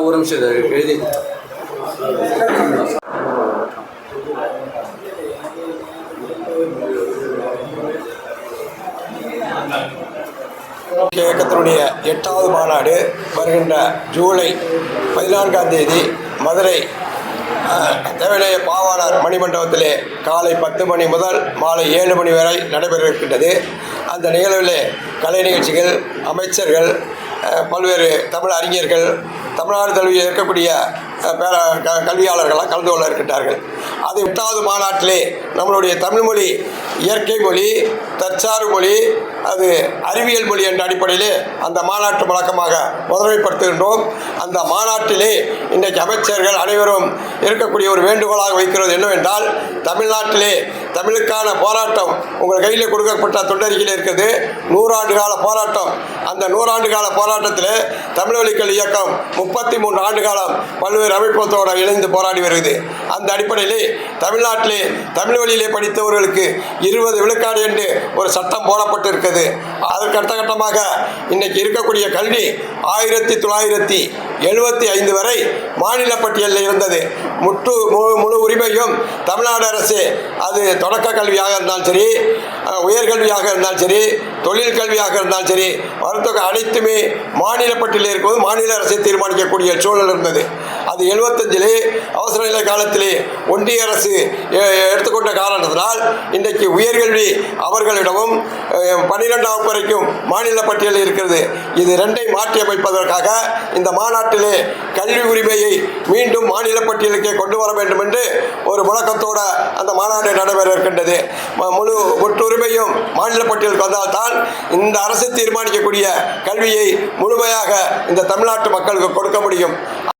ஒரு நிமிஷம் எழுதி. இயக்கத்தினுடைய எட்டாவது மாநாடு வருகின்ற ஜூலை பதினான்காம் தேதி மதுரை அஹ், பாவாளர் மணிமண்டபத்திலே காலை பத்து மணி முதல் மாலை ஏழு மணி வரை நடைபெற இருக்கின்றது அந்த நிகழ்விலே கலை நிகழ்ச்சிகள் அமைச்சர்கள் பல்வேறு தமிழ் அறிஞர்கள் தமிழ்நாடு தழுவிய இருக்கக்கூடிய பேர க- கல்வியாளர்களாக கலந்து கொள்ள இருக்கின்றார்கள். அது எட்டாவது மாநாட்டிலே நம்மளுடைய தமிழ் மொழி இயற்கை மொழி தற்சார்பு மொழி அது அறிவியல் மொழி என்ற அடிப்படையிலே அந்த மாநாட்டு வழக்கமாக முதன்மைப்படுத்துகின்றோம். அந்த மாநாட்டிலே இன்றைக்கு அமைச்சர்கள் அனைவரும் இருக்கக்கூடிய ஒரு வேண்டுகோளாக வைக்கிறது என்னவென்றால் தமிழ்நாட்டிலே தமிழுக்கான போராட்டம் உங்கள் கையில் கொடுக்கப்பட்ட தொண்டறிக்கையில் இருக்குது. நூறாண்டு கால போராட்டம். அந்த நூறாண்டு கால போராட்டத்தில் தமிழ் வழிக்கல் இயக்கம் முப்பத்தி மூன்று ஆண்டு காலம் பல்வேறு அமைப்புகளோடு இணைந்து போராடி வருகிறது. அந்த அடிப்படையிலே தமிழ்நாட்டிலே தமிழ் வழியிலே படித்தவர்களுக்கு இருபது விழுக்காடு என்று ஒரு சட்டம் போடப்பட்டிருக்கிறது. அதற்கு அடுத்த கட்டமாக இன்னைக்கு இருக்கக்கூடிய கல்வி ஆயிரத்தி தொள்ளாயிரத்தி எழுபத்தி ஐந்து வரை மாநில பட்டியலில் இருந்தது. முற்று முழு உரிமையும் தமிழ்நாடு அரசு அது தொடக்க கல்வியாக இருந்தாலும் சரி உயர்கல்வியாக இருந்தாலும் சரி தொழில் கல்வியாக இருந்தாலும் சரி மருத்துவ அனைத்துமே மாநில பட்டியலில் இருக்கும்போது மாநில அரசை தீர்மானிக்கக்கூடிய சூழல் இருந்தது. அது எழுபத்தஞ்சிலே அவசர நிலை காலத்திலே ஒன்றிய அரசு எடுத்துக்கொண்ட காரணத்தினால் இன்றைக்கு உயர்கல்வி அவர்களிடமும் பன்னிரெண்டாம் வகுப்பு வரைக்கும் மாநில பட்டியலில் இருக்கிறது. இது ரெண்டை மாற்றி அமைப்பதற்காக இந்த மாநாட்டிலே கல்வி உரிமையை மீண்டும் மாநில பட்டியலுக்கே கொண்டு வர வேண்டும் என்று ஒரு முழக்கத்தோடு அந்த மாநாடு நடைபெற இருக்கின்றது. ம- முழு ஒட்டுரிமையும் மாநில பட்டியலுக்கு வந்தால்தான் இந்த அரசு தீர்மானிக்கக்கூடிய கல்வியை முழுமையாக இந்த தமிழ்நாட்டு மக்களுக்கு கொடுக்க முடியும்.